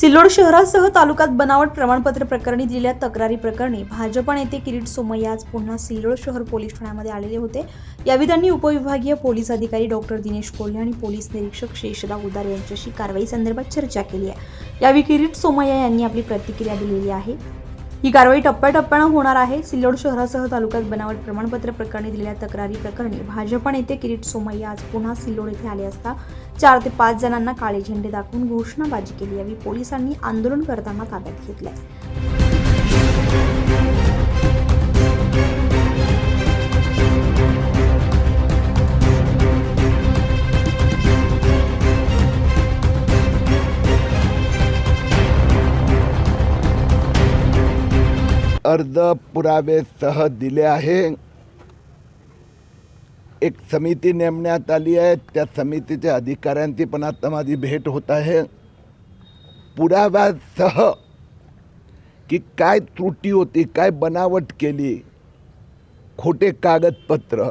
सिल्लोड शहरासह तालुक्यात बनावट प्रमाणपत्र प्रकरणी दिलेल्या तक्रारी प्रकरणी भाजप नेते किरीट सोमय्या आज पुन्हा सिल्लोड शहर पोलीस ठाण्यामध्ये आलेले होते. यावेळी त्यांनी उपविभागीय पोलीस अधिकारी डॉक्टर दिनेश कोल्हे आणि पोलीस निरीक्षक शेषराव उदार यांच्याशी कारवाई संदर्भात चर्चा केली आहे. यावेळी किरीट सोमय्या यांनी आपली प्रतिक्रिया दिलेली आहे. ही कारवाई टप्प्याटप्प्यानं होणार आहे. सिल्लोड शहरासह तालुक्यात बनावट प्रमाणपत्र प्रकरणी दिलेल्या तक्रारी प्रकरणी भाजप नेते किरीट सोमय्या आज पुन्हा सिल्लोड येथे आले असता चार ते पाच जणांना काळे झेंडे दाखवून घोषणाबाजी केली. यावेळी पोलिसांनी आंदोलन करताना ताब्यात घेतलंय. अर्ज पुरावे सह दिले आहे. एक समिती नेमण्यात आली आहे. त्या समितीच्या अधिकाऱ्यांची पण आता माझी भेट होत आहे. पुराव्यासह की काय त्रुटी होती काय बनावट केली खोटे कागदपत्र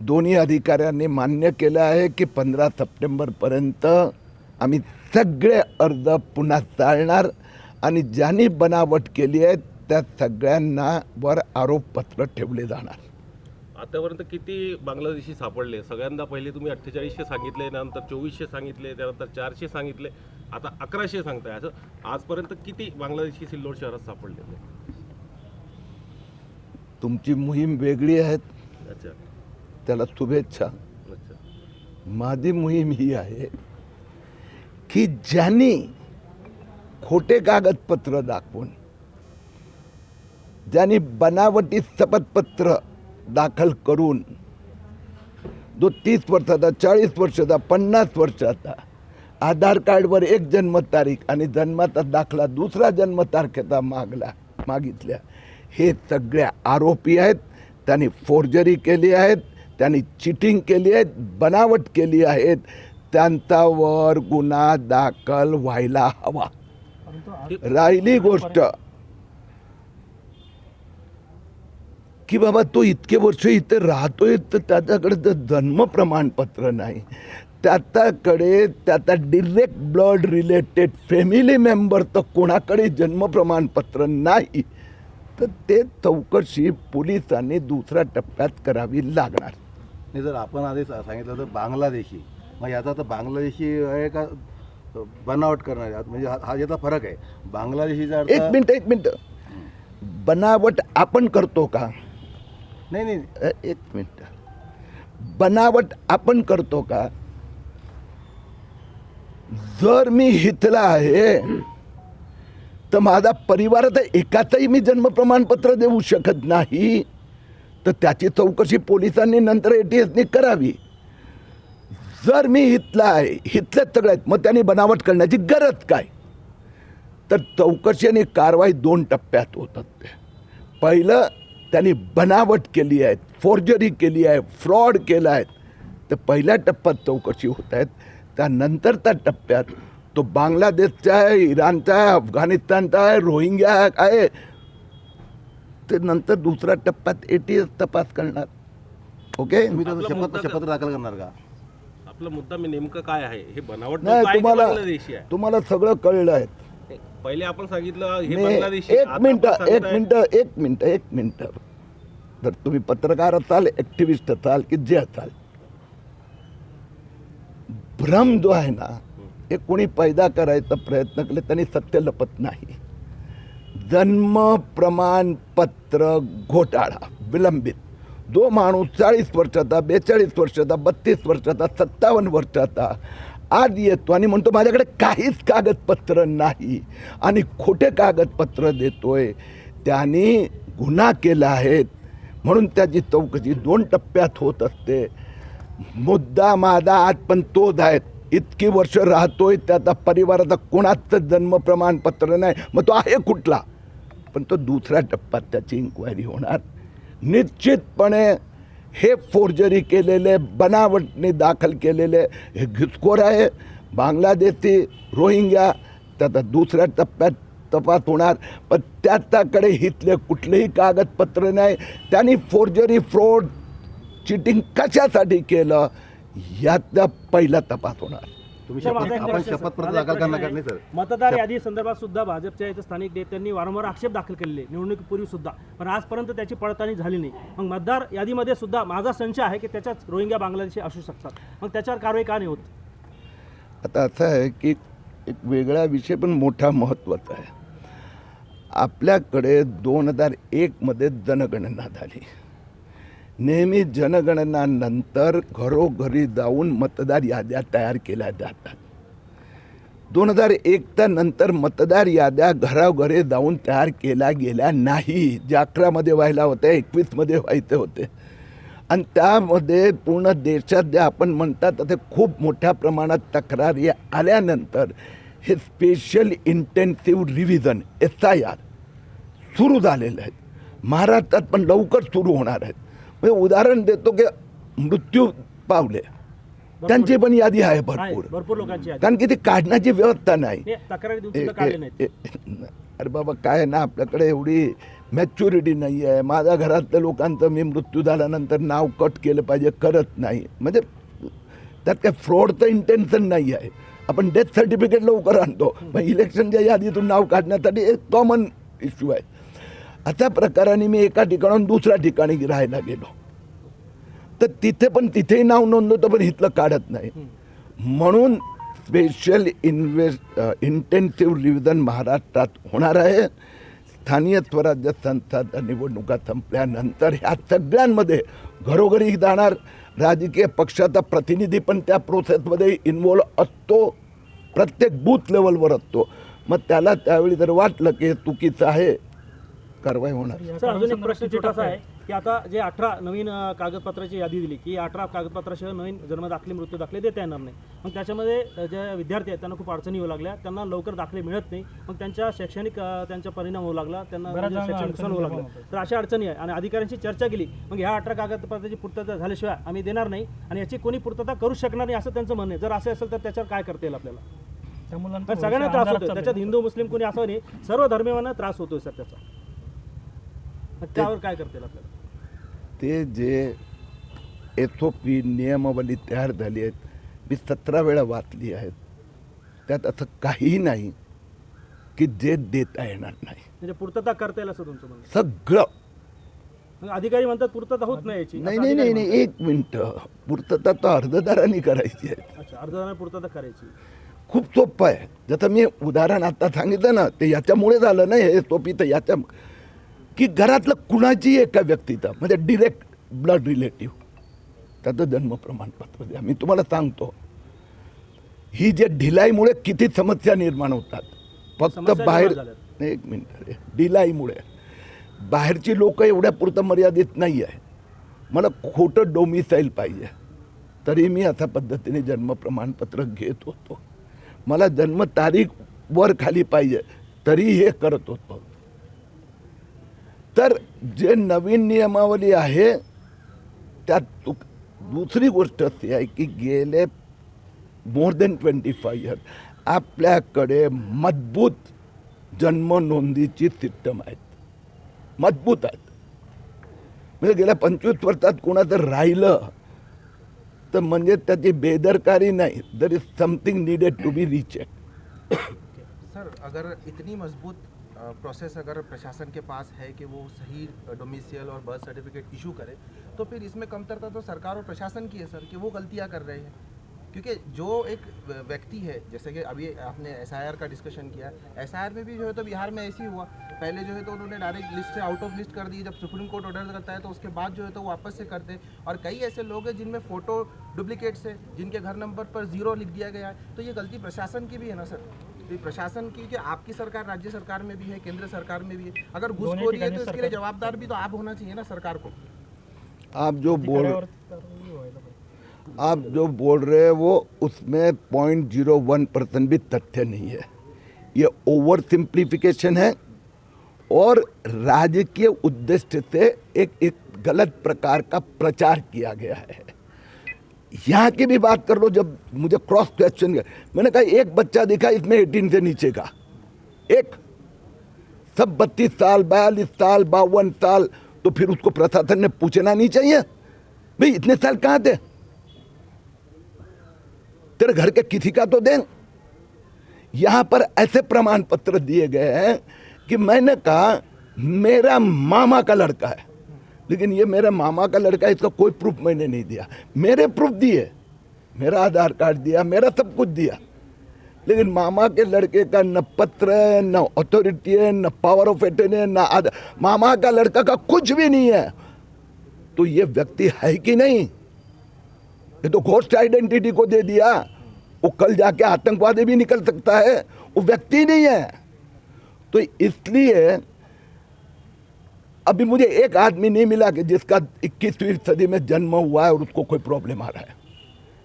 दोन्ही अधिकाऱ्यांनी मान्य केलं आहे की पंधरा सप्टेंबरपर्यंत आम्ही सगळे अर्ज पुन्हा चालणार आणि ज्यांनी बनावट केली आहे त्या सगळ्यांना वर आरोपपत्र ठेवले जाणार. आतापर्यंत किती बांगलादेशी सापडले? सगळ्यांदा पहिले तुम्ही अठ्ठेचाळीसशे सांगितले त्यानंतर चोवीसशे सांगितले त्यानंतर चारशे सांगितले आता अकराशे सांगताय. असं आजपर्यंत किती बांगलादेशी सिल्लोड शहरात सापडले? तुमची मोहीम वेगळी आहे अच्छा. त्याला शुभेच्छा. अच्छा. माझी मोहीम ही आहे की ज्यांनी खोटे कागदपत्र दाखवून ज्यांनी बनावटी शपथपत्र दाखल करून जो तीस वर्षाचा चाळीस वर्षाचा पन्नास वर्षाचा आधार कार्डवर एक जन्मतारीख आणि जन्माचा दाखला दुसरा जन्मतारखेचा मागला मागितल्या हे सगळे आरोपी आहेत. त्यांनी फोर्जरी केली आहेत त्यांनी चिटिंग केली आहे बनावट केली आहेत. त्यांच्यावर गुन्हा दाखल व्हायला हवा. राहिली गोष्ट. की बाबा तो इतके वर्ष इथे राहतोय तर त्याच्याकडे जर जन्म प्रमाणपत्र नाही. त्याच्याकडे त्याचा direct blood related family member तर कोणाकडे जन्म प्रमाणपत्र नाही. तर ते चौकशी पोलिसांनी दुसऱ्या टप्प्यात करावी लागणार. नाही जर आपण आधी सांगितलं तर बांगलादेशी. मग याचा तर बांगलादेशी आहे का बनावट करणारे? म्हणजे हा- याचा फरक आहे. बांगलादेशीचा एक मिनिट एक मिनिट. बनावट आपण करतो का? नाही नाही. अ, एक मिनिट. बनावट आपण करतो का? जर मी हितला आहे तर माझा परिवार तर एकाचंही मी जन्म प्रमाणपत्र देऊ शकत नाही. तर त्याची चौकशी पोलिसांनी नंतर ए टी एसनी करावी. जर मी हितला आहे हितलेच सगळे आहेत मग त्यांनी बनावट करण्याची गरज काय? तर चौकशी आणि कारवाई दोन टप्प्यात होतात. ते पहिलं त्यांनी बनावट केली आहे फोर्जरी केली आहे फ्रॉड केला आहे. तर पहिल्या टप्प्यात चौकशी होत आहेत त्यानंतरच्या टप्प्यात तो बांगलादेशचा आहे इराणचा आहे अफगाणिस्तानचा आहे रोहिंग्या आहे ते नंतर दुसऱ्या टप्प्यात ए टी एस तपास करणार. ओके तुम्ही आपला शपथ मुद्दा शपथ दाखल करणार का? आपला मुद्दा मी नेमकं काय आहे? हे बनावट नाही काय तुम्हाला बांगलादेशी आहे? तुम्हाला सगळं कळलं आहे. पहिले आपण सांगितलं हे बांगलादेशी एक आता मिनिट आपण एक सांगताय- मिनिट एक मिनिट एक मिनिट. जर तुम्ही पत्रकार असाल ॲक्टिव्हिस्ट असाल की जे असाल भ्रम जो आहे ना हे कोणी पैदा करायचा प्रयत्न केले त्यांनी सत्य लपत नाही. जन्म प्रमाणपत्र घोटाळा विलंबित. जो माणूस चाळीस वर्षाचा बेचाळीस वर्षाचा बत्तीस वर्षाचा सत्तावन्न वर्षाचा आज येतो आणि म्हणतो माझ्याकडे काहीच कागदपत्र नाही आणि खोटे कागदपत्र देतोय. त्यांनी गुन्हा केला आहेत म्हणून त्याची चौकशी दोन टप्प्यात होत असते. मुद्दा माझा आज पण तोच आहेत इतकी वर्ष राहतोय त्याचा परिवाराचा कोणाचं जन्म प्रमाणपत्र नाही. मग तो आहे कुठला? पण तो दुसऱ्या टप्प्यात त्याची इन्क्वायरी होणार. निश्चितपणे हे फोर्जरी केलेले बनावटने दाखल केलेले हे घुसखोर आहे. बांगलादेशी रोहिंग्या त्याचा दुसऱ्या टप्प्यात तपास होणार पण त्याच्याकडे हितले कुठलेही कागदपत्र नाही. त्यांनी फोर्जरी फ्रॉड चिटिंग कशासाठी केलं? याचा पहिला तपास होणार. तुम्ही सर, माझा शपथ शपथपत्र माझा दाखल करणार का नाही सर. आहे. मतदार यादी संदर्भात सुद्धा भाजपच्या इथं स्थानिक नेत्यांनी वारंवार आक्षेप दाखल केलेले निवडणुकीपूर्वी सुद्धा. पण आजपर्यंत त्याची पडताळणी झाली नाही. मग मतदार यादीमध्ये सुद्धा माझा संशय आहे की त्याच्यात रोहिंग्या बांगलादेशी असू शकतात. मग त्याच्यावर कारवाई का नाही होत? आता असं आहे की एक वेगळा विषय पण मोठा महत्त्वाचा आहे. आपल्याकडे दोन हजार एकमध्ये जनगणना झाली. नेहमी जनगणनानंतर घरोघरी जाऊन मतदार याद्या तयार केल्या जातात. दोन हजार एकच्या नंतर मतदार याद्या घरोघरी जाऊन तयार केल्या गेल्या नाही. ज्या अकरामध्ये व्हायला होत्या एकवीसमध्ये व्हायचे होते. आणि त्यामध्ये पूर्ण देशात जे आपण म्हणतात ते खूप मोठ्या प्रमाणात तक्रारी आल्यानंतर हे special intensive revision S I R सुरू झालेलं आहे महाराष्ट्रात पण लवकर सुरू होणार आहेत. म्हणजे उदाहरण देतो की मृत्यू पावले. त्यांची पण यादी आहे भरपूर. भरपूर लोकांची कारण की ती काढण्याची व्यवस्था नाही. अरे बाबा काय ना आपल्याकडे एवढी मॅच्युरिटी नाही आहे. माझ्या घरातल्या लोकांचं मी मृत्यू झाल्यानंतर नाव कट केलं पाहिजे करत नाही. म्हणजे त्यात काय फ्रॉडचं इंटेन्शन नाही आहे. आपण डेथ सर्टिफिकेट लवकर आणतो. मग इलेक्शनच्या यादीतून नाव काढण्यासाठी एक कॉमन इश्यू आहे. अशा प्रकाराने मी एका ठिकाणाहून दुसऱ्या ठिकाणी राहायला गेलो. तर तिथे पण तिथेही नाव नोंदवतो पण इथलं काढत नाही. म्हणून स्पेशल इन्व्हेस्ट इंटेन्सिव्ह रिव्हिजन महाराष्ट्रात होणार आहे. स्थानीय स्वराज्य संस्थांच्या निवडणुका संपल्यानंतर ह्या सगळ्यांमध्ये घरोघरी जाणार राजकीय पक्षाचा प्रतिनिधी पण त्या प्रोसेसमध्ये इन्वॉल्व असतो. प्रत्येक बूथ लेवलवर असतो. मग त्याला त्यावेळी जर वाटलं की हे चुकीचं आहे कारवाई होणार. सर अजून एक प्रश्न छोटासा आहे. की आता जे अठरा नवीन अ, कागदपत्राची यादी दिली की अठरा कागदपत्राशिवाय नवीन जन्मदाखले मृत्यू दाखले देता येणार नाही. मग त्याच्यामध्ये अ, जे विद्यार्थी आहेत त्यांना खूप अडचणी येऊ लागल्या त्यांना लवकर दाखले मिळत नाही. मग त्यांच्या शैक्षणिक अ, त्यांचा परिणाम होऊ लागला त्यांना म्हणजे शैक्षणिक नुकसान होऊ लागलं. तर अशा अडचणी आहे आणि अधिकाऱ्यांशी चर्चा केली. मग ह्या अठरा कागदपत्राची पूर्तता झाल्याशिवाय आम्ही देणार नाही आणि याची कोणी पूर्तता करू शकणार नाही असं त्यांचं म्हणणं आहे. जर असं असेल तर त्याच्यावर काय करता येईल आपल्याला? त्या मुलांचं कारण सगळ्यांना त्रास होतोय. त्याच्यात हिंदू मुस्लिम कोणी असं नाही. सर्व धर्मियांना त्रास होतोय सर त्याचा. त्यावर काय करता आपल्याला? ते जे एस ओ पी नियमावली तयार झाली आहेत मी सतरा वेळा वाचली आहेत त्यात असं काहीही नाही की जे देता येणार नाही. म्हणजे पूर्तता करता येईल असं तुमचं म्हणणं? सगळं. अधिकारी म्हणतात पूर्तता होत नाही याची. नाही नाही नाही नाही एक मिनटं. पूर्तता तर अर्धदारांनी करायची आहे. अच्छा अर्धदाना पूर्तता करायची. खूप सोपं आहे. जसं मी उदाहरण आता सांगितलं ना ते याच्यामुळे झालं ना हे सोपी तर याच्या की घरातलं कुणाची एका व्यक्तीचं म्हणजे डिरेक्ट ब्लड रिलेटिव्ह त्याचं जन्म प्रमाणपत्र द्या मी तुम्हाला सांगतो ही जे ढिलाईमुळे किती समस्या निर्माण होतात. फक्त बाहेर एक मिनिट ढिलाईमुळे. बाहेरची लोक एवढ्या पुरतं मर्यादित नाही आहे मला खोटं डोमिसाईल पाहिजे. तरी मी अशा पद्धतीने जन्म प्रमाणपत्र घेत होतो. मला जन्मतारीख वर खाली पाहिजे. तरी हे करत होतो. तर जे नवीन नियमावली आहे त्यात दुसरी गोष्ट अशी आहे की गेले more than twenty five year आपल्याकडे मजबूत जन्म नोंदीची सिस्टम आहेत. मजबूत आहेत. म्हणजे गेल्या पंचवीस वर्षात कोणाचं राहिलं तर म्हणजे त्याची बेदरकारी नाही there is something needed to be recheck sir अगर इतनी मजबूत प्रोसेस अगर प्रशासन के पास है कि वो सही डोमिसियल और बर्थ सर्टिफिकेट इशू करे तो फिर इसमें कमतरता तो सरकार और प्रशासन की है सर, कि वो गलतियाँ कर रहे हैं। क्योंकि जो एक व्यक्ति है, जैसे कि अभी आपने एसआईआर का डिस्कशन किया एसआईआर में भी जो है तो बिहार में ऐसे ही हुआ। पहले जो है तो उन्होंने डायरेक्ट लिस्ट से आउट ऑफ़ लिस्ट कर दी, जब सुप्रीम कोर्ट ऑर्डर करता है तो उसके बाद जो है तो वापस से करते और कई ऐसे लोग हैं जिनमें फ़ोटो डुप्लीकेट्स है, जिनके घर नंबर पर ज़ीरो लिख दिया गया है। तो ये गलती प्रशासन की भी है ना, सर? प्रशासन की कि आपकी सरकार राज्य सरकार में भी है केंद्र सरकार में भी है अगर घुसखोरी है तो इसके लिए जवाबदार भी तो आप होना चाहिए ना सरकार को। आप जो बोल पाहिजे. आप जो बोल रहे हैं वो उसमें पॉइंट ज़ीरो वन परसेंट भी तथ्य नहीं है। ये ओवर सिंप्लीफिकेशन है और राजकीय उद्देश्य से एक एक गलत प्रकार का प्रचार किया गया है। यहाँ की भी बात कर लो, जब मुझे क्रॉस क्वेश्चन मैंने कहा, एक बच्चा दिखा इसमें एटीन से नीचे का। एक। सब बत्तीस साल, बयालीस साल, बावन साल तो फिर उसको प्रशासन ने पूछना नहीं चाहिए। भाई, इतने साल कहाँ थे? तेरे घर के किसी का तो दें। यहाँ पर ऐसे प्रमाण पत्र दिए गए हैं कि मैंने कहा, मेरा मामा का लड़का है। लेकिन ये मेरे मामा का लड़का इसका कोई प्रूफ मैंने नहीं दिया। मेरे प्रूफ दिए, मेरा आधार कार्ड दिया, मेरा सब कुछ दिया। लेकिन मामा के लड़के का न पत्र है, न अथॉरिटी है, न पावर ऑफ़ एटर्नी है, न मामा का लड़का का कुछ भी नहीं है। तो ये व्यक्ति है कि नहीं? ये तो घोस्ट आइडेंटिटी को दे दिया। वो कल जाके आतंकवादी भी निकल सकता है। वो व्यक्ति नहीं है। तो इसलिए अभी मुझे एक आदमी नहीं मिला कि जिसका 21वीं सदी में जन्म हुआ है और उसको कोई प्रॉब्लम आ रहा है।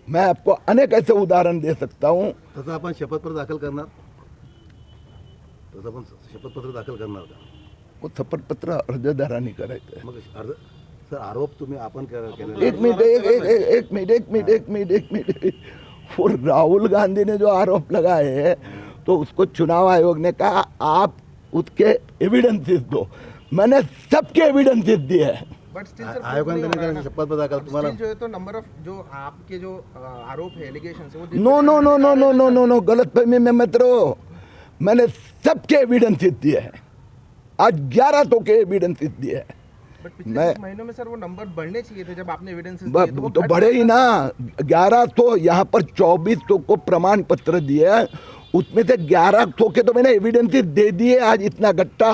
मैं आपको अनेक ऐसे उदाहरण दे सकता हूँ। तसं आपण शपथपत्र दाखल करणार तसं आपण शपथपत्र दाखल करणार का वो शपथपत्र अर्जदारांनी करायचं आहे मग अर्ज़ सर आरोप तुम्ही आपण के- केलेले एक मिनट एक एक एक एक मिनट एक मिनट एक मिनट एक मिनट। वो राहुल गांधी ने जो आरोप लगाए हैं तो उसको चुनाव आयोग ने कहा आप उसके एविडेंसेस दो। मैंने सबके एविडेंसेस दिए हैं। बट स्टिल आ- सर आयोगाने त्यांनी केलं शपथपत्र दाखल तुम्हाला जो तो नंबर ऑफ़ जो आपके जो आरोप एलिगेशन वो no no no no no no no no गलत फहमी में मत रहो मैंने सबके एविडेंसेस दिए हैं। आज ग्यारह तो के एविडेंसेस दिए हैं। बट पिछले मैं- महीनों में सर वो नंबर बढ़ने चाहिए थे जब आपने एविडेंस ब- तो बढ़े ही ना। ग्यारह तो यहाँ पर चौबीस तो को प्रमाण पत्र दिए उसमें से ग्यारह तो के तो मैंने एविडेंसेस दे दिए आज इतना गट्टा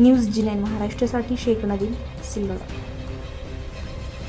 न्यूज जी नाईन महाराष्ट्रासाठी शेख नदीम सिल्लोड